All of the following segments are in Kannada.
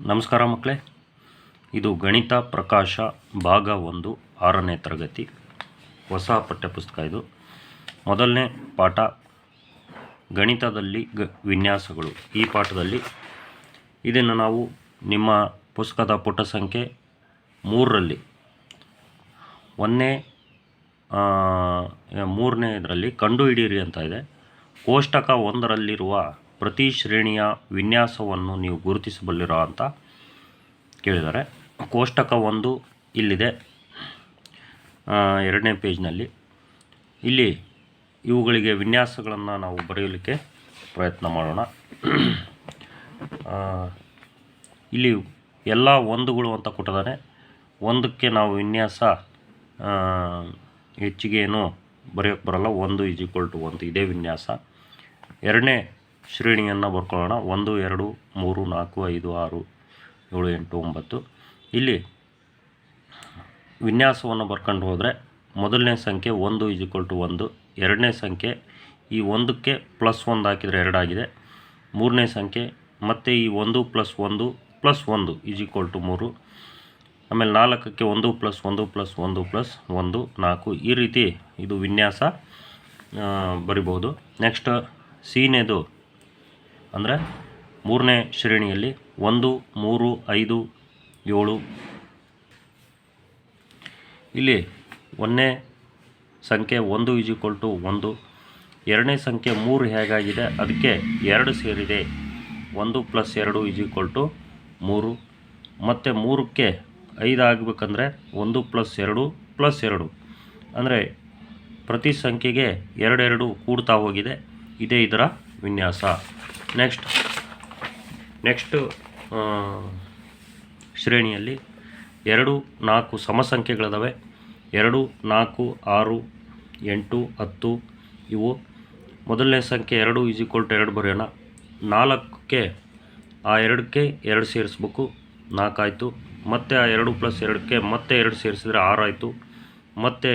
ನಮಸ್ಕಾರ ಮಕ್ಕಳೇ. ಇದು ಗಣಿತ ಪ್ರಕಾಶ ಭಾಗ ಒಂದು, ಆರನೇ ತರಗತಿ. ಹೊಸ ಪಠ್ಯಪುಸ್ತಕ ಇದು. ಮೊದಲನೇ ಪಾಠ, ಗಣಿತದಲ್ಲಿ ಗ, ವಿನ್ಯಾಸಗಳು. ಈ ಪಾಠದಲ್ಲಿ ಇದನ್ನು ನಾವು ನಿಮ್ಮ ಪುಸ್ತಕದ ಪುಟ ಸಂಖ್ಯೆ ಮೂರರಲ್ಲಿ, ಒಂದನೇ ಮೂರನೇ ಇದರಲ್ಲಿ ಕಂಡುಹಿಡಿಯಿರಿ ಅಂತ ಇದೆ. ಕೋಷ್ಟಕ ಒಂದರಲ್ಲಿರುವ ಪ್ರತಿ ಶ್ರೇಣಿಯ ವಿನ್ಯಾಸವನ್ನು ನೀವು ಗುರುತಿಸಬಲ್ಲಿರೋ ಅಂತ ಕೇಳಿದ್ದಾರೆ. ಕೋಷ್ಟಕ ಒಂದು ಇಲ್ಲಿದೆ. ಎರಡನೇ ಪೇಜ್ನಲ್ಲಿ. ಇಲ್ಲಿ ಇವುಗಳಿಗೆ ವಿನ್ಯಾಸಗಳನ್ನು ನಾವು ಬರೆಯಲಿಕ್ಕೆ ಪ್ರಯತ್ನ ಮಾಡೋಣ. ಇಲ್ಲಿ ಎಲ್ಲ ಒಂದುಗಳು ಅಂತ ಕೊಟ್ಟಿದ್ದಾರೆ. ಒಂದಕ್ಕೆ ನಾವು ವಿನ್ಯಾಸ ಹೆಚ್ಚಿಗೆ ಏನು ಬರೆಯೋಕ್ಕೆ ಬರಲ್ಲ. ಒಂದು ಈಸ್ ಈಕ್ವಲ್ ಟು ಒಂದು. ಇದೇ ವಿನ್ಯಾಸ. ಎರಡನೇ ಶ್ರೇಣಿಯನ್ನು ಬರ್ಕೊಳ್ಳೋಣ. ಒಂದು, ಎರಡು, ಮೂರು, ನಾಲ್ಕು, ಐದು, ಆರು, ಏಳು, ಎಂಟು, ಒಂಬತ್ತು. ಇಲ್ಲಿ ವಿನ್ಯಾಸವನ್ನು ಬರ್ಕೊಂಡು ಹೋದರೆ ಮೊದಲನೇ ಸಂಖ್ಯೆ ಒಂದು ಈಕ್ವಲ್ ಟು ಒಂದು, ಎರಡನೇ ಸಂಖ್ಯೆ ಈ ಒಂದಕ್ಕೆ ಪ್ಲಸ್ ಒಂದು ಹಾಕಿದರೆ ಎರಡಾಗಿದೆ ಮೂರನೇ ಸಂಖ್ಯೆ ಮತ್ತು ಈ ಒಂದು ಪ್ಲಸ್ ಒಂದು ಪ್ಲಸ್ ಒಂದು ಈಕ್ವಲ್ ಟು ಮೂರು. ಆಮೇಲೆ ನಾಲ್ಕಕ್ಕೆ ಒಂದು ಪ್ಲಸ್ ಒಂದು ಪ್ಲಸ್ ಒಂದು ಪ್ಲಸ್ ಒಂದು, ನಾಲ್ಕು. ಈ ರೀತಿ ಇದು ವಿನ್ಯಾಸ ಬರಿಬೋದು. ನೆಕ್ಸ್ಟ್ ಸೀನೆದು ಅಂದರೆ ಮೂರನೇ ಶ್ರೇಣಿಯಲ್ಲಿ ಒಂದು, ಮೂರು, ಐದು, ಏಳು. ಇಲ್ಲಿ ಒಂದನೇ ಸಂಖ್ಯೆ ಒಂದು ಈಸ್ ಈಕ್ವಲ್ ಟು ಒಂದು. ಎರಡನೇ ಸಂಖ್ಯೆ ಮೂರು ಹೇಗಾಗಿದೆ? ಅದಕ್ಕೆ ಎರಡು ಸೇರಿದೆ. ಒಂದು ಪ್ಲಸ್ ಎರಡು ಈಸ್ ಈಕ್ವಲ್ ಟು ಮೂರು. ಮತ್ತು ಮೂರಕ್ಕೆ ಐದು ಆಗಬೇಕಂದ್ರೆ ಒಂದು ಪ್ಲಸ್ ಎರಡು ಪ್ಲಸ್ ಎರಡು. ಅಂದರೆ ಪ್ರತಿ ಸಂಖ್ಯೆಗೆ ಎರಡೆರಡು ಕೂಡ್ತಾ ಹೋಗಿದೆ. ಇದೇ ಇದರ ವಿನ್ಯಾಸ. ನೆಕ್ಸ್ಟ್ ನೆಕ್ಸ್ಟು ಶ್ರೇಣಿಯಲ್ಲಿ ಎರಡು ನಾಲ್ಕು ಸಮ ಸಂಖ್ಯೆಗಳಿದಾವೆ ಎರಡು, ನಾಲ್ಕು, ಆರು, ಎಂಟು, ಹತ್ತು, ಇವು. ಮೊದಲನೇ ಸಂಖ್ಯೆ ಎರಡು ಈಸ್ ಈಕ್ವಲ್ ಟು ಎರಡು ಬರೆಯೋಣ. ನಾಲ್ಕಕ್ಕೆ, ಆ ಎರಡಕ್ಕೆ ಎರಡು ಸೇರಿಸ್ಬೇಕು. ನಾಲ್ಕಾಯಿತು ಮತ್ತು ಆ ಎರಡು ಪ್ಲಸ್ ಎರಡಕ್ಕೆ ಮತ್ತೆ ಎರಡು ಸೇರಿಸಿದರೆ ಆರಾಯಿತು ಮತ್ತು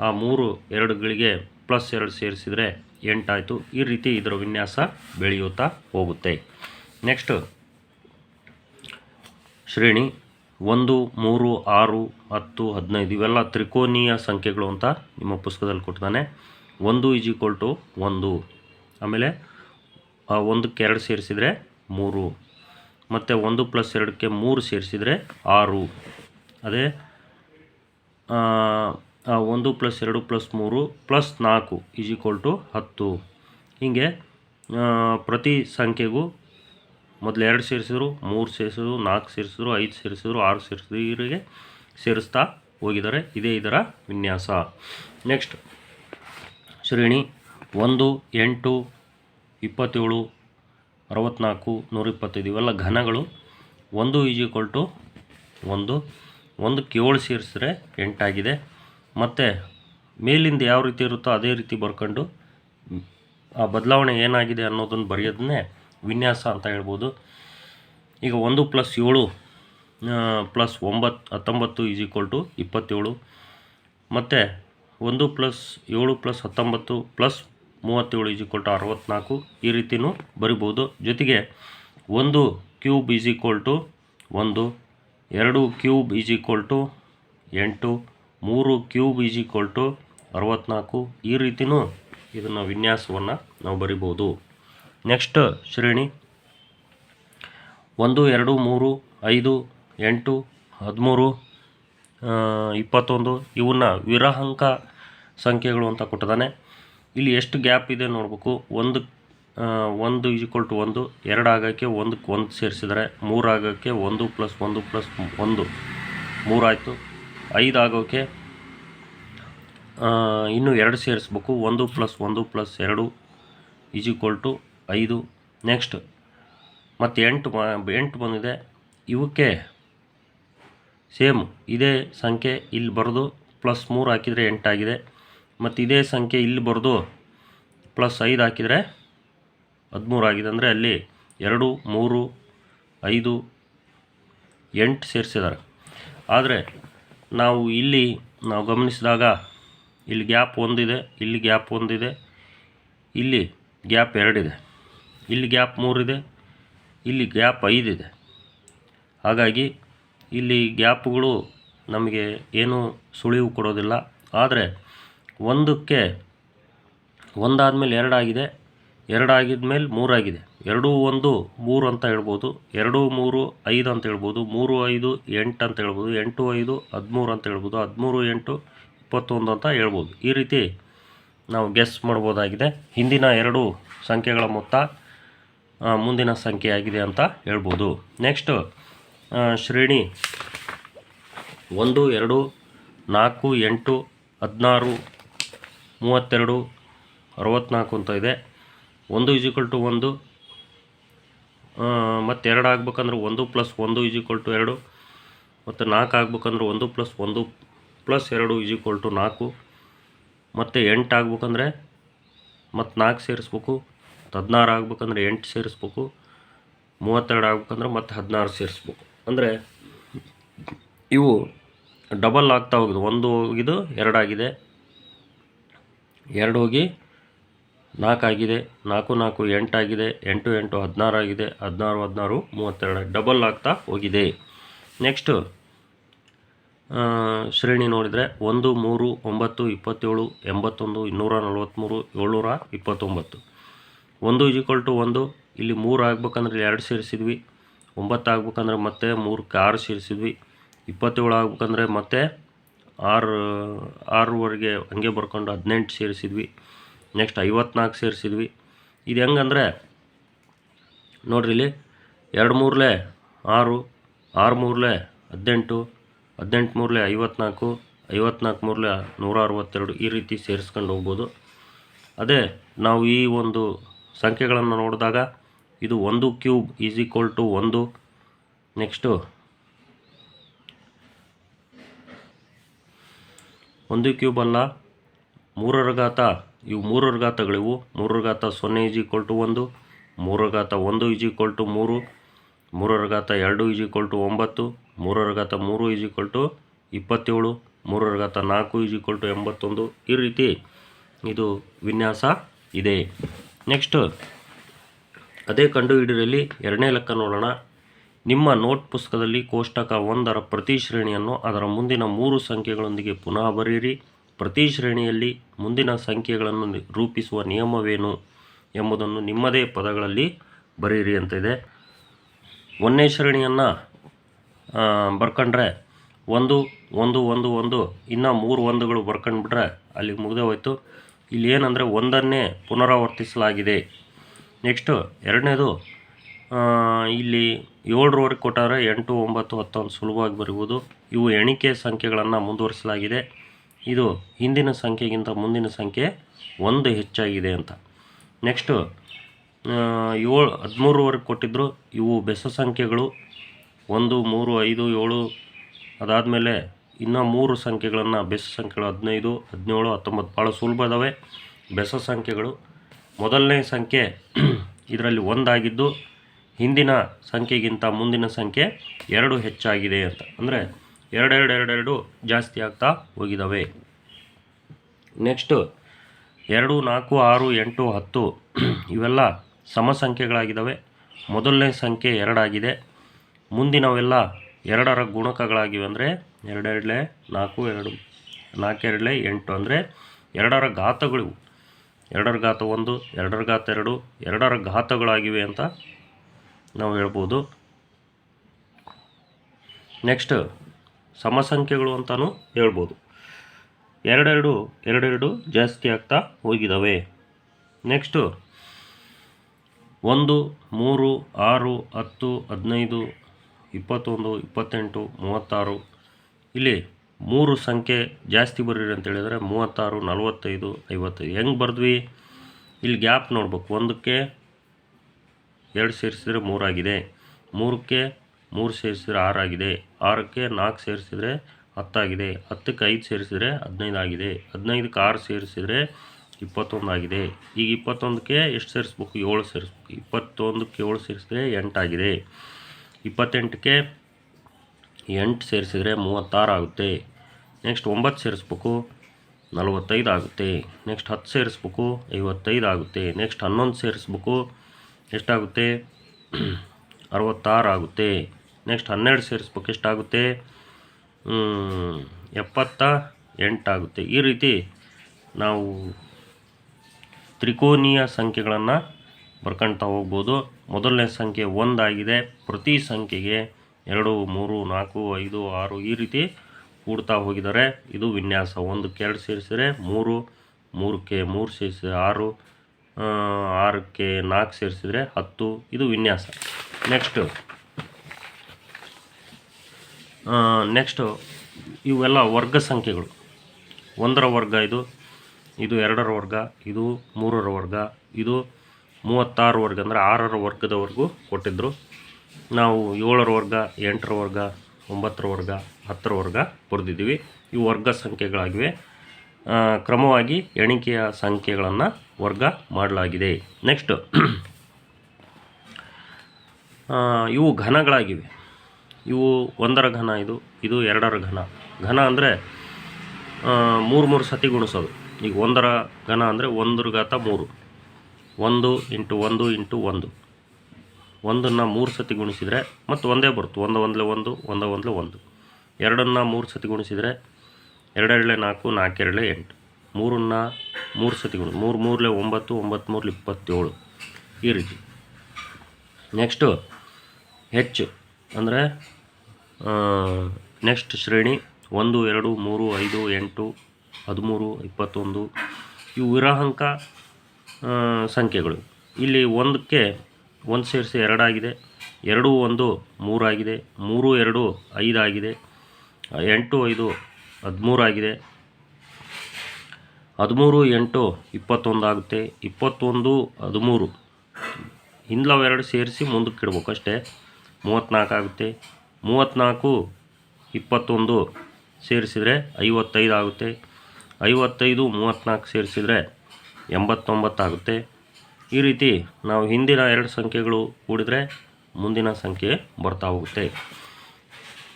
ಆ ಮೂರು ಎರಡುಗಳಿಗೆ ಪ್ಲಸ್ ಎರಡು ಸೇರಿಸಿದರೆ ಎಂಟಾಯಿತು. ಈ ರೀತಿ ಇದರ ವಿನ್ಯಾಸ ಬೆಳೆಯುತ್ತಾ ಹೋಗುತ್ತೆ. ನೆಕ್ಸ್ಟ್ ಶ್ರೇಣಿ ಒಂದು, ಮೂರು, ಆರು, ಹತ್ತು, ಹದಿನೈದು ಇವೆಲ್ಲ ತ್ರಿಕೋನೀಯ ಸಂಖ್ಯೆಗಳು ಅಂತ ನಿಮ್ಮ ಪುಸ್ತಕದಲ್ಲಿ ಕೊಟ್ಟಿದ್ದಾನೆ. ಒಂದು ಈಸ್ ಈಕ್ವಲ್ ಟು ಒಂದು. ಆಮೇಲೆ ಒಂದಕ್ಕೆ ಎರಡು ಸೇರಿಸಿದರೆ ಮೂರು. ಮತ್ತು ಒಂದು ಪ್ಲಸ್ ಎರಡಕ್ಕೆ ಮೂರು ಸೇರಿಸಿದರೆ ಆರು. ಅದೇ ಒಂದು ಪ್ಲಸ್ ಎರಡು ಪ್ಲಸ್ ಮೂರು ಪ್ಲಸ್ ನಾಲ್ಕು ಈಸ್ ಈಕ್ವಲ್ ಟು ಹತ್ತು. ಹೀಗೆ ಪ್ರತಿ ಸಂಖ್ಯೆಗೂ ಮೊದಲು ಎರಡು ಸೇರಿಸಿದ್ರು, ಮೂರು ಸೇರಿಸಿದ್ರು, ನಾಲ್ಕು ಸೇರಿಸಿದ್ರು, ಐದು ಸೇರಿಸಿದ್ರು, ಆರು ಸೇರಿಸಿದ್ರು ಇವರಿಗೆ ಸೇರಿಸ್ತಾ ಹೋಗಿದ್ದಾರೆ. ಇದೇ ಇದರ ವಿನ್ಯಾಸ. ನೆಕ್ಸ್ಟ್ ಶ್ರೇಣಿ ಒಂದು, ಎಂಟು, ಇಪ್ಪತ್ತೇಳು ಅರವತ್ತ್ನಾಲ್ಕು ನೂರ ಇಪ್ಪತ್ತೈದು, ಇವೆಲ್ಲ ಘನಗಳು. ಒಂದು ಈಸ್ ಈಕ್ವಲ್ ಟು ಒಂದು. ಒಂದಕ್ಕೆ ಏಳು ಸೇರಿಸಿದ್ರೆ ಎಂಟಾಗಿದೆ. ಮತ್ತು ಮೇಲಿಂದ ಯಾವ ರೀತಿ ಇರುತ್ತೋ ಅದೇ ರೀತಿ ಬರ್ಕೊಂಡು ಆ ಬದಲಾವಣೆ ಏನಾಗಿದೆ ಅನ್ನೋದನ್ನು ಬರೆಯೋದನ್ನೇ ವಿನ್ಯಾಸ ಅಂತ ಹೇಳ್ಬೋದು. ಈಗ ಒಂದು ಪ್ಲಸ್ ಏಳು ಪ್ಲಸ್ ಒಂಬತ್ತು ಹತ್ತೊಂಬತ್ತು ಈಸ್ ಈಕ್ವಲ್ ಟು ಇಪ್ಪತ್ತೇಳು. ಮತ್ತು ಒಂದು ಪ್ಲಸ್ ಏಳು ಪ್ಲಸ್ ಹತ್ತೊಂಬತ್ತು ಪ್ಲಸ್ ಮೂವತ್ತೇಳು ಈಸ್ ಈಕ್ವಲ್ ಟು ಅರವತ್ತ್ನಾಲ್ಕು ಈ ರೀತಿಯೂ ಬರಿಬೋದು. ಜೊತೆಗೆ ಒಂದು ಕ್ಯೂಬ್ ಈಸ್ ಈಕ್ವಲ್ ಟು ಒಂದು, ಎರಡು ಕ್ಯೂಬ್ ಈಸ್ ಈಕ್ವಲ್ ಟು ಎಂಟು ಮೂರು ಕ್ಯೂಬ್ ಈಜ್ ಈಕ್ವಲ್ ಟು ಅರವತ್ತ್ನಾಲ್ಕು ಈ ರೀತಿಯೂ ಇದನ್ನು ವಿನ್ಯಾಸವನ್ನು ನಾವು ಬರಿಬೋದು. ನೆಕ್ಸ್ಟ್ ಶ್ರೇಣಿ. ಒಂದು, ಎರಡು, ಮೂರು, ಐದು, ಎಂಟು, ಹದಿಮೂರು ಇಪ್ಪತ್ತೊಂದು. ಇವನ್ನ ವಿರಹಾಂಕ ಸಂಖ್ಯೆಗಳು ಅಂತ ಕೊಟ್ಟಿದ್ದಾನೆ. ಇಲ್ಲಿ ಎಷ್ಟು ಗ್ಯಾಪ್ ಇದೆ ನೋಡಬೇಕು. ಒಂದು ಒಂದು ಈಕ್ವಲ್ ಟು ಒಂದು, ಎರಡು ಆಗೋಕ್ಕೆ ಒಂದಕ್ಕೆ ಒಂದು ಸೇರಿಸಿದರೆ ಮೂರು ಆಗೋಕ್ಕೆ ಒಂದು ಪ್ಲಸ್ ಒಂದು ಪ್ಲಸ್ ಒಂದು. ಮೂರಾಯಿತು. ಐದು ಆಗೋಕ್ಕೆ ಇನ್ನೂ ಎರಡು ಸೇರಿಸ್ಬೇಕು. ಒಂದು ಪ್ಲಸ್ ಒಂದು ಪ್ಲಸ್ ಎರಡು ಈಸ್ ಈಕ್ವಲ್ ಟು ಐದು. ನೆಕ್ಸ್ಟ್, ಮತ್ತು ಎಂಟು ಎಂಟು ಬಂದಿದೆ. ಇವಕ್ಕೆ ಸೇಮ್, ಇದೇ ಸಂಖ್ಯೆ ಇಲ್ಲಿ ಬರೆದು ಪ್ಲಸ್ ಮೂರು ಹಾಕಿದರೆ ಎಂಟಾಗಿದೆ ಮತ್ತು ಇದೇ ಸಂಖ್ಯೆ ಇಲ್ಲಿ ಬರೆದು ಪ್ಲಸ್ ಐದು ಹಾಕಿದರೆ ಹದಿಮೂರು ಆಗಿದೆ. ಅಂದರೆ ಅಲ್ಲಿ ಎರಡು, ಮೂರು, ಐದು, ಎಂಟು ಸೇರಿಸಿದ್ದಾರೆ. ಆದರೆ ನಾವು ಇಲ್ಲಿ, ನಾವು ಗಮನಿಸಿದಾಗ ಇಲ್ಲಿ ಗ್ಯಾಪ್ ಒಂದಿದೆ, ಇಲ್ಲಿ ಗ್ಯಾಪ್ ಒಂದಿದೆ, ಇಲ್ಲಿ ಗ್ಯಾಪ್ ಎರಡಿದೆ, ಇಲ್ಲಿ ಗ್ಯಾಪ್ ಮೂರಿದೆ, ಇಲ್ಲಿ ಗ್ಯಾಪ್ ಐದಿದೆ. ಹಾಗಾಗಿ ಇಲ್ಲಿ ಗ್ಯಾಪ್ಗಳು ನಮಗೆ ಏನು ಸುಳಿವು ಕೊಡೋದಿಲ್ಲ. ಆದರೆ ಒಂದಕ್ಕೆ ಒಂದಾದ ಮೇಲೆ ಎರಡಾಗಿದೆ ಎರಡಾಗಿದ ಮೇಲೆ ಮೂರಾಗಿದೆ. ಎರಡು ಒಂದು ಮೂರು ಅಂತ ಹೇಳ್ಬೋದು, ಎರಡು ಮೂರು ಐದು ಅಂತ ಹೇಳ್ಬೋದು, ಮೂರು ಐದು ಎಂಟು ಅಂತ ಹೇಳ್ಬೋದು, ಎಂಟು ಐದು ಹದಿಮೂರು ಅಂತ ಹೇಳ್ಬೋದು, ಹದಿಮೂರು ಎಂಟು ಇಪ್ಪತ್ತೊಂದು ಅಂತ ಹೇಳ್ಬೋದು. ಈ ರೀತಿ ನಾವು ಗೆಸ್ ಮಾಡ್ಬೋದಾಗಿದೆ. ಹಿಂದಿನ ಎರಡು ಸಂಖ್ಯೆಗಳ ಮೊತ್ತ ಮುಂದಿನ ಸಂಖ್ಯೆ ಆಗಿದೆ ಅಂತ ಹೇಳ್ಬೋದು. ನೆಕ್ಸ್ಟ್ ಶ್ರೇಣಿ ಒಂದು, ಎರಡು, ನಾಲ್ಕು, ಎಂಟು, ಹದಿನಾರು, ಮೂವತ್ತೆರಡು ಅರವತ್ತ್ನಾಲ್ಕು ಅಂತ ಇದೆ. ಒಂದು ಇಜಿಕಲ್ ಟು ಒಂದು ಮತ್ತು ಎರಡು ಆಗ್ಬೇಕಂದ್ರೆ ಒಂದು ಪ್ಲಸ್ ಒಂದು ಇಜಿಕಲ್ ಟು ಎರಡು. ಮತ್ತು ನಾಲ್ಕು ಆಗ್ಬೇಕಂದ್ರೆ ಒಂದು ಪ್ಲಸ್ ಒಂದು ಪ್ಲಸ್ ಎರಡು ಇಜಿಕಲ್ ಟು ನಾಲ್ಕು. ಮತ್ತು ಎಂಟು ಆಗ್ಬೇಕಂದ್ರೆ ಮತ್ತು ನಾಲ್ಕು ಸೇರಿಸ್ಬೇಕು. ಹದಿನಾರು ಆಗ್ಬೇಕಂದ್ರೆ ಎಂಟು ಸೇರಿಸ್ಬೇಕು. ಮೂವತ್ತೆರಡು ಆಗ್ಬೇಕಂದ್ರೆ ಮತ್ತೆ ಹದಿನಾರು ಸೇರಿಸ್ಬೇಕು. ಅಂದರೆ ಇವು ಡಬಲ್ ಆಗ್ತಾ ಹೋಗಿದ್ದು ಒಂದು ಹೋಗಿದ್ದು ಎರಡಾಗಿದೆ ಎರಡು ಹೋಗಿ ನಾಲ್ಕು ಆಗಿದೆ ನಾಲ್ಕು ನಾಲ್ಕು, ಎಂಟಾಗಿದೆ, ಎಂಟು ಎಂಟು, ಹದಿನಾರು ಆಗಿದೆ, ಹದಿನಾರು ಹದಿನಾರು, ಮೂವತ್ತೆರಡು, ಡಬಲ್ ಆಗ್ತಾ ಹೋಗಿದೆ. ನೆಕ್ಸ್ಟು ಶ್ರೇಣಿ ನೋಡಿದರೆ ಒಂದು, ಮೂರು, ಒಂಬತ್ತು, ಇಪ್ಪತ್ತೇಳು, ಎಂಬತ್ತೊಂದು, ಇನ್ನೂರ ನಲವತ್ತ್ಮೂರು ಏಳ್ನೂರ ಇಪ್ಪತ್ತೊಂಬತ್ತು. ಒಂದು ಈಕ್ವಲ್ ಟು ಒಂದು, ಇಲ್ಲಿ ಮೂರು ಆಗ್ಬೇಕಂದ್ರೆ ಎರಡು ಸೇರಿಸಿದ್ವಿ, ಒಂಬತ್ತು ಆಗ್ಬೇಕಂದ್ರೆ ಮತ್ತೆ ಮೂರಕ್ಕೆ ಆರು ಸೇರಿಸಿದ್ವಿ, ಇಪ್ಪತ್ತೇಳು ಆಗ್ಬೇಕಂದ್ರೆ ಮತ್ತೆ ಆರು, ಆರೂವರೆಗೆ ಹಂಗೆ ಬರ್ಕೊಂಡು ಹದಿನೆಂಟು ಸೇರಿಸಿದ್ವಿ. ನೆಕ್ಸ್ಟ್ ಐವತ್ನಾಲ್ಕು ಸೇರಿಸಿದ್ವಿ. ಇದು ಹೆಂಗಂದ್ರೆ, ನೋಡ್ರಿ ಇಲ್ಲಿ, ಎರಡು ಮೂರಲೆ ಆರು ಆರು ಮೂರಲೆ ಹದಿನೆಂಟು ಹದಿನೆಂಟು ಮೂರಲೆ ಐವತ್ನಾಲ್ಕು ಐವತ್ನಾಲ್ಕು ಮೂರಲೆ ನೂರ ಅರವತ್ತೆರಡು ಈ ರೀತಿ ಸೇರಿಸ್ಕೊಂಡು ಹೋಗ್ಬೋದು. ಅದೇ ನಾವು ಈ ಒಂದು ಸಂಖ್ಯೆಗಳನ್ನು ನೋಡಿದಾಗ ಇದು ಒಂದು ಕ್ಯೂಬ್ ಈಸ್ ಈಕ್ವಲ್ ಟು ಒಂದು. ನೆಕ್ಸ್ಟು, ಒಂದು ಕ್ಯೂಬ್ ಅಲ್ಲ, ಮೂರರ ಘಾತ ಇವು ಮೂರರ ಘಾತಗಳಿವು ಮೂರರ ಘಾತ ಸೊನ್ನೆ ಈಸ್ ಈಕ್ವಲ್ ಟು ಒಂದು ಮೂರರ ಘಾತ ಒಂದು ಈಸ್ ಈಕ್ವಲ್ ಟು ಮೂರು ಮೂರರ ಘಾತ ಎರಡು ಈಸ್ ಈಕ್ವಲ್ ಟು ಒಂಬತ್ತು ಮೂರರ ಘಾತ ಮೂರು ಈಸ್ ಈಕ್ವಲ್ ಟು ಇಪ್ಪತ್ತೇಳು ಮೂರರ ಘಾತ ನಾಲ್ಕು ಈಸ್ ಈಕ್ವಲ್ ಟು ಎಂಬತ್ತೊಂದು. ಈ ರೀತಿ ಇದು ವಿನ್ಯಾಸ ಇದೆ. ನೆಕ್ಸ್ಟು, ಅದೇ ಕಂಡುಹಿಡಿಯಲಿ ಎರಡನೇ ಲೆಕ್ಕ ನೋಡೋಣ. ನಿಮ್ಮ ನೋಟ್ ಪುಸ್ತಕದಲ್ಲಿ ಕೋಷ್ಟಕ ಒಂದರ ಪ್ರತಿ ಶ್ರೇಣಿಯನ್ನು ಅದರ ಮುಂದಿನ ಮೂರು ಸಂಖ್ಯೆಗಳೊಂದಿಗೆ ಪುನಃ ಬರೆಯಿರಿ. ಪ್ರತಿ ಶ್ರೇಣಿಯಲ್ಲಿ ಮುಂದಿನ ಸಂಖ್ಯೆಗಳನ್ನು ರೂಪಿಸುವ ನಿಯಮವೇನು ಎಂಬುದನ್ನು ನಿಮ್ಮದೇ ಪದಗಳಲ್ಲಿ ಬರೀರಿ ಅಂತ ಇದೆ ಒಂದನೇ ಶ್ರೇಣಿಯನ್ನು ಬರ್ಕೊಂಡ್ರೆ ಒಂದು ಒಂದು ಒಂದು ಒಂದು, ಇನ್ನು ಮೂರು ಒಂದುಗಳು ಬರ್ಕೊಂಡ್ಬಿಟ್ರೆ ಅಲ್ಲಿಗೆ ಮುಗಿದ ಹೋಯ್ತು ಇಲ್ಲಿ ಏನಂದರೆ ಒಂದನ್ನೇ ಪುನರಾವರ್ತಿಸಲಾಗಿದೆ. ನೆಕ್ಸ್ಟು ಎರಡನೇದು ಇಲ್ಲಿ ಏಳರವರೆಗೆ ಕೊಟ್ಟಾರೆ ಎಂಟು, ಒಂಬತ್ತು ಹತ್ತೊಂದು ಸುಲಭವಾಗಿ ಬರೀಬೋದು. ಇವು ಎಣಿಕೆ ಸಂಖ್ಯೆಗಳನ್ನು ಮುಂದುವರಿಸಲಾಗಿದೆ. ಇದು ಹಿಂದಿನ ಸಂಖ್ಯೆಗಿಂತ ಮುಂದಿನ ಸಂಖ್ಯೆ ಒಂದು ಹೆಚ್ಚಾಗಿದೆ ಅಂತ. ನೆಕ್ಸ್ಟು ಏಳು ಹದಿಮೂರುವರೆಗೆ ಕೊಟ್ಟಿದ್ದರು ಇವು ಬೆಸ ಸಂಖ್ಯೆಗಳು. ಒಂದು, ಮೂರು, ಐದು, ಏಳು. ಅದಾದಮೇಲೆ ಇನ್ನೂ ಮೂರು ಸಂಖ್ಯೆಗಳನ್ನು ಬೆಸ ಸಂಖ್ಯೆಗಳು ಹದಿನೈದು, ಹದಿನೇಳು, ಹತ್ತೊಂಬತ್ತು ಭಾಳ ಸುಲಭ ಅದಾವೆ ಬೆಸ ಸಂಖ್ಯೆಗಳು. ಮೊದಲನೇ ಸಂಖ್ಯೆ ಇದರಲ್ಲಿ ಒಂದಾಗಿದ್ದು ಹಿಂದಿನ ಸಂಖ್ಯೆಗಿಂತ ಮುಂದಿನ ಸಂಖ್ಯೆ ಎರಡು ಹೆಚ್ಚಾಗಿದೆ ಅಂತ. ಅಂದರೆ ಎರಡೆರಡು ಎರಡೆರಡು ಜಾಸ್ತಿ ಆಗ್ತಾ ಹೋಗಿದ್ದಾವೆ ನೆಕ್ಸ್ಟು, ಎರಡು, ನಾಲ್ಕು, ಆರು, ಎಂಟು, ಹತ್ತು ಇವೆಲ್ಲ ಸಮ ಸಂಖ್ಯೆಗಳಾಗಿದ್ದಾವೆ ಮೊದಲನೇ ಸಂಖ್ಯೆ ಎರಡಾಗಿದೆ. ಮುಂದಿನವೆಲ್ಲ ಎರಡರ ಗುಣಕಗಳಾಗಿವೆ ಅಂದರೆ ಎರಡೆರಡಲೆ ನಾಲ್ಕು, ಎರಡು ನಾಲ್ಕೆರಡಲೆ ಎಂಟು ಅಂದರೆ ಎರಡರ ಘಾತಗಳು ಎರಡರ ಘಾತ ಒಂದು, ಎರಡರ ಘಾತ ಎರಡು, ಎರಡರ ಘಾತಗಳಾಗಿವೆ ಅಂತ ನಾವು ಹೇಳ್ಬೋದು. ನೆಕ್ಸ್ಟ್ ಸಮಸಂಖ್ಯೆಗಳು ಅಂತಲೂ ಹೇಳ್ಬೋದು. ಎರಡೆರಡು ಎರಡೆರಡು ಜಾಸ್ತಿ ಆಗ್ತಾ ಹೋಗಿದ್ದಾವೆ ನೆಕ್ಸ್ಟು, ಒಂದು, ಮೂರು, ಆರು, ಹತ್ತು, ಹದಿನೈದು, ಇಪ್ಪತ್ತೊಂದು, ಇಪ್ಪತ್ತೆಂಟು, ಮೂವತ್ತಾರು. ಇಲ್ಲಿ ಮೂರು ಸಂಖ್ಯೆ ಜಾಸ್ತಿ ಬರೀರಿ ಅಂತ ಹೇಳಿದರೆ ಮೂವತ್ತಾರು, ನಲವತ್ತೈದು, ಐವತ್ತೈದು. ಹೆಂಗೆ ಬರೆದ್ವಿ? ಇಲ್ಲಿ ಗ್ಯಾಪ್ ನೋಡ್ಬೇಕು. ಒಂದಕ್ಕೆ ಎರಡು ಸೇರಿಸಿದ್ರೆ ಮೂರಾಗಿದೆ. ಮೂರಕ್ಕೆ ಮೂರು ಸೇರಿಸಿದ್ರೆ ಆರಾಗಿದೆ ಆರಕ್ಕೆ ನಾಲ್ಕು ಸೇರಿಸಿದ್ರೆ ಹತ್ತಾಗಿದೆ ಹತ್ತಕ್ಕೆ ಐದು ಸೇರಿಸಿದ್ರೆ ಹದಿನೈದು ಆಗಿದೆ. ಹದಿನೈದಕ್ಕೆ ಆರು ಸೇರಿಸಿದ್ರೆ ಇಪ್ಪತ್ತೊಂದು ಆಗಿದೆ. ಈಗ ಇಪ್ಪತ್ತೊಂದಕ್ಕೆ ಎಷ್ಟು ಸೇರಿಸ್ಬೇಕು? ಏಳು ಸೇರಿಸ್ಬೇಕು. ಇಪ್ಪತ್ತೊಂದಕ್ಕೆ ಏಳು ಸೇರಿಸಿದ್ರೆ ಎಂಟಾಗಿದೆ ಇಪ್ಪತ್ತೆಂಟಕ್ಕೆ ಎಂಟು ಸೇರಿಸಿದ್ರೆ ಮೂವತ್ತಾರು ಆಗುತ್ತೆ. ನೆಕ್ಸ್ಟ್ ಒಂಬತ್ತು ಸೇರಿಸ್ಬೇಕು, ನಲವತ್ತೈದು ಆಗುತ್ತೆ. ನೆಕ್ಸ್ಟ್ ಹತ್ತು ಸೇರಿಸ್ಬೇಕು, ಐವತ್ತೈದು ಆಗುತ್ತೆ. ನೆಕ್ಸ್ಟ್ ಹನ್ನೊಂದು ಸೇರಿಸ್ಬೇಕು, ಎಷ್ಟಾಗುತ್ತೆ? ಅರವತ್ತಾರು ಆಗುತ್ತೆ. ನೆಕ್ಸ್ಟ್ ಹನ್ನೆರಡು ಸೇರಿಸ್ಬೇಕು. ಎಷ್ಟಾಗುತ್ತೆ? ಎಪ್ಪತ್ತ ಎಂಟಾಗುತ್ತೆ. ಈ ರೀತಿ ನಾವು ತ್ರಿಕೋನೀಯ ಸಂಖ್ಯೆಗಳನ್ನು ಬರ್ಕೊಳ್ತಾ ಹೋಗ್ಬೋದು. ಮೊದಲನೇ ಸಂಖ್ಯೆ ಒಂದಾಗಿದೆ ಪ್ರತಿ ಸಂಖ್ಯೆಗೆ ಎರಡು, ಮೂರು, ನಾಲ್ಕು, ಐದು, ಆರು ಈ ರೀತಿ ಕೂಡ್ತಾ ಹೋಗಿದ್ದಾರೆ. ಇದು ವಿನ್ಯಾಸ. ಒಂದಕ್ಕೆ ಎರಡು ಸೇರಿಸಿದರೆ ಮೂರು, ಮೂರಕ್ಕೆ ಮೂರು ಸೇರಿಸಿದರೆ ಆರು ಆರಕ್ಕೆ ನಾಲ್ಕು ಸೇರಿಸಿದರೆ ಹತ್ತು. ಇದು ವಿನ್ಯಾಸ. ನೆಕ್ಸ್ಟು ನೆಕ್ಸ್ಟು ಇವೆಲ್ಲ ವರ್ಗ ಸಂಖ್ಯೆಗಳು. ಒಂದರ ವರ್ಗ ಇದು ಇದು ಎರಡರ ವರ್ಗ, ಇದು ಮೂರರ ವರ್ಗ, ಇದು ಮೂವತ್ತಾರು ವರ್ಗ ಅಂದರೆ ಆರರ ವರ್ಗದವರೆಗೂ ಕೊಟ್ಟಿದ್ದರು ನಾವು ಏಳರ ವರ್ಗ, ಎಂಟರ ವರ್ಗ, ಒಂಬತ್ತರ ವರ್ಗ, ಹತ್ತರ ವರ್ಗ ಬರೆದಿದ್ದೀವಿ. ಇವು ವರ್ಗ ಸಂಖ್ಯೆಗಳಾಗಿವೆ. ಕ್ರಮವಾಗಿ ಎಣಿಕೆಯ ಸಂಖ್ಯೆಗಳನ್ನು ವರ್ಗ ಮಾಡಲಾಗಿದೆ. ನೆಕ್ಸ್ಟು ಇವು ಘನಗಳಾಗಿವೆ. ಇವು ಒಂದರ ಘನ ಇದು ಇದು ಎರಡರ ಘನ. ಘನ ಅಂದರೆ ಮೂರು ಮೂರು ಸತಿ ಗುಣಿಸೋದು. ಈಗ ಒಂದರ ಘನ ಅಂದರೆ ಒಂದರ ಘಾತ ಮೂರು. ಒಂದು ಇಂಟು ಒಂದು ಇಂಟು ಒಂದು. ಒಂದನ್ನು ಮೂರು ಸತಿ ಗುಣಿಸಿದರೆ ಮತ್ತು ಒಂದೇ ಬರುತ್ತೆ ಒಂದು ಒಂದಲೇ ಒಂದು ಒಂದು ಒಂದಲೇ ಒಂದು. ಎರಡನ್ನು ಮೂರು ಸತಿ ಗುಣಿಸಿದರೆ ಎರಡೆರಡಲೆ ನಾಲ್ಕು, ನಾಲ್ಕೆರಡಲೆ ಎಂಟು. ಮೂರನ್ನ ಮೂರು ಸತಿ ಗುಣಿ ಮೂರು ಮೂರಲೆ ಒಂಬತ್ತು ಒಂಬತ್ತು ಮೂರಲೆ ಇಪ್ಪತ್ತೇಳು. ಈ ರೀತಿ. ನೆಕ್ಸ್ಟು ಹೆಚ್ಚು ಅಂದರೆ ನೆಕ್ಸ್ಟ್ ಶ್ರೇಣಿ, ಒಂದು, ಎರಡು, ಮೂರು, ಐದು, ಎಂಟು, ಹದಿಮೂರು, ಇಪ್ಪತ್ತೊಂದು, ಇವು ವಿರಾಹಾಂಕ ಸಂಖ್ಯೆಗಳು. ಇಲ್ಲಿ ಒಂದಕ್ಕೆ ಒಂದು ಸೇರಿಸಿ ಎರಡಾಗಿದೆ ಎರಡು, ಒಂದು ಮೂರಾಗಿದೆ ಮೂರು, ಎರಡು ಐದಾಗಿದೆ ಎಂಟು, ಐದು ಹದಿಮೂರಾಗಿದೆ ಹದಿಮೂರು, ಎಂಟು, ಇಪ್ಪತ್ತೊಂದು ಆಗುತ್ತೆ. ಇಪ್ಪತ್ತೊಂದು, ಹದಿಮೂರು. ಹಿಂದ್ಲವೆರಡು ಸೇರಿಸಿ ಮುಂದಕ್ಕೆ ಇಡ್ಬೇಕು ಅಷ್ಟೇ. ಮೂವತ್ತ್ನಾಲ್ಕು ಆಗುತ್ತೆ. ಮೂವತ್ತ್ನಾಲ್ಕು ಇಪ್ಪತ್ತೊಂದು ಸೇರಿಸಿದರೆ ಐವತ್ತೈದು ಆಗುತ್ತೆ. ಐವತ್ತೈದು ಮೂವತ್ತ್ನಾಲ್ಕು ಸೇರಿಸಿದರೆ ಎಂಬತ್ತೊಂಬತ್ತಾಗುತ್ತೆ ಈ ರೀತಿ ನಾವು ಹಿಂದಿನ ಎರಡು ಸಂಖ್ಯೆಗಳು ಕೂಡಿದರೆ ಮುಂದಿನ ಸಂಖ್ಯೆ ಬರ್ತಾ ಹೋಗುತ್ತೆ.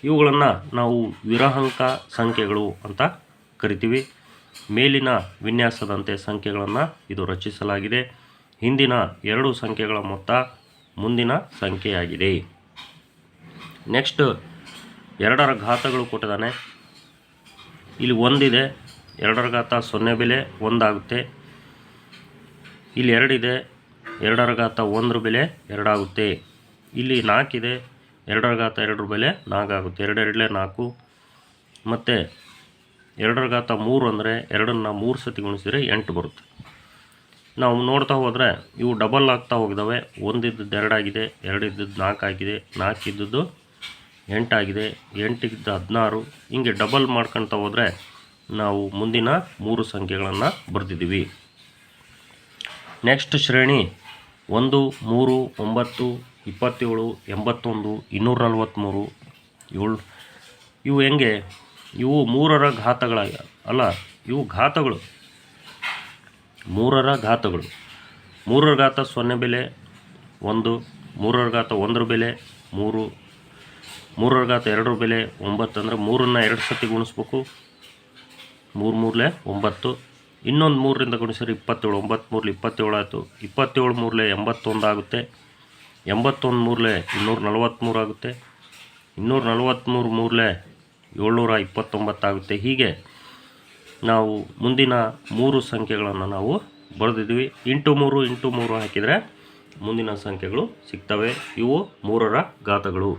ಇವುಗಳನ್ನು ನಾವು ವಿರಹಾಂಕ ಸಂಖ್ಯೆಗಳು ಅಂತ ಕರಿತೀವಿ. ಮೇಲಿನ ವಿನ್ಯಾಸದಂತೆ ಸಂಖ್ಯೆಗಳನ್ನು ಇದು ರಚಿಸಲಾಗಿದೆ. ಹಿಂದಿನ ಎರಡು ಸಂಖ್ಯೆಗಳ ಮೊತ್ತ ಮುಂದಿನ ಸಂಖ್ಯೆಯಾಗಿದೆ. ನೆಕ್ಸ್ಟ್ ಎರಡರ ಘಾತಗಳು ಕೊಟ್ಟಿದ್ದಾನೆ. ಇಲ್ಲಿ ಒಂದಿದೆ, ಎರಡರ ಘಾತ ಸೊನ್ನೆ ಬೆಲೆ, ಒಂದಾಗುತ್ತೆ. ಇಲ್ಲಿ ಎರಡಿದೆ, ಎರಡರ ಘಾತ ಒಂದರ ಬೆಲೆ, ಎರಡಾಗುತ್ತೆ. ಇಲ್ಲಿ ನಾಲ್ಕಿದೆ, ಎರಡರ ಘಾತ ಎರಡರ ಬೆಲೆ, ನಾಲ್ಕಾಗುತ್ತೆ. ಎರಡೆರಡಲೆ ನಾಲ್ಕು. ಮತ್ತು ಎರಡರ ಘಾತ ಮೂರು ಅಂದರೆ ಎರಡನ್ನು ಮೂರು ಸತಿ ಗುಣಿಸಿದರೆ ಎಂಟು ಬರುತ್ತೆ. ನಾವು ನೋಡ್ತಾ ಹೋದರೆ ಇವು ಡಬಲ್ ಆಗ್ತಾ ಹೋಗಿದ್ದಾವೆ. ಒಂದಿದ್ದದ್ದು ಎರಡಾಗಿದೆ, ಎರಡಿದ್ದದ್ದು ನಾಲ್ಕಾಗಿದೆ ಆಗಿದೆ ನಾಲ್ಕು ಇದ್ದದ್ದು ಎಂಟಾಗಿದೆ. ಎಂಟಿದ್ದ ಹದಿನಾರು. ಹಿಂಗೆ ಡಬಲ್ ಮಾಡ್ಕೊಳ್ತಾ ಹೋದರೆ ನಾವು ಮುಂದಿನ ಮೂರು ಸಂಖ್ಯೆಗಳನ್ನು ಬರೆದಿದ್ದೀವಿ. ನೆಕ್ಸ್ಟ್ ಶ್ರೇಣಿ ಒಂದು, ಮೂರು, ಒಂಬತ್ತು, ಇಪ್ಪತ್ತೇಳು, ಎಂಬತ್ತೊಂದು, ಇನ್ನೂರ ನಲ್ವತ್ತ್ಮೂರು ಏಳು ಇವು ಹೆಂಗೆ? ಇವು ಮೂರರ ಘಾತಗಳ ಅಲ್ಲ, ಇವು ಘಾತಗಳು. ಮೂರರ ಘಾತಗಳು. ಮೂರರ ಘಾತ ಸೊನ್ನೆ ಬೆಲೆ, ಒಂದು, ಮೂರರ ಘಾತ ಒಂದರ ಬೆಲೆ, ಮೂರು ಮೂರರ ಘಾತ ಎರಡರ ಬೆಲೆ ಒಂಬತ್ತು ಅಂದರೆ ಮೂರನ್ನು ಎರಡು ಸತಿ ಗುಣಿಸ್ಬೇಕು. ಮೂರು ಮೂರಲೆ ಒಂಬತ್ತು. ಇನ್ನೊಂದು ಮೂರರಿಂದ ಗುಣಿಸಿದ್ರೆ ಇಪ್ಪತ್ತೇಳು, ಒಂಬತ್ತು ಮೂರಲೆ ಇಪ್ಪತ್ತೇಳು ಆಯಿತು. ಇಪ್ಪತ್ತೇಳು ಮೂರಲೆ ಎಂಬತ್ತೊಂದು ಆಗುತ್ತೆ. ಎಂಬತ್ತೊಂದು ಮೂರಲೆ ಇನ್ನೂರ ನಲವತ್ತ್ಮೂರು ಆಗುತ್ತೆ. ಇನ್ನೂರ ನಲವತ್ತ್ಮೂರು ಮೂರಲೆ ಏಳ್ನೂರ ಇಪ್ಪತ್ತೊಂಬತ್ತಾಗುತ್ತೆ ಹೀಗೆ ನಾವು ಮುಂದಿನ ಮೂರು ಸಂಖ್ಯೆಗಳನ್ನು ನಾವು ಬರೆದಿದ್ವಿ. ಇಂಟು ಮೂರು ಇಂಟು ಮೂರು ಹಾಕಿದರೆ ಮುಂದಿನ ಸಂಖ್ಯೆಗಳು ಸಿಗ್ತವೆ. ಇವು ಮೂರರ ಘಾತಗಳು.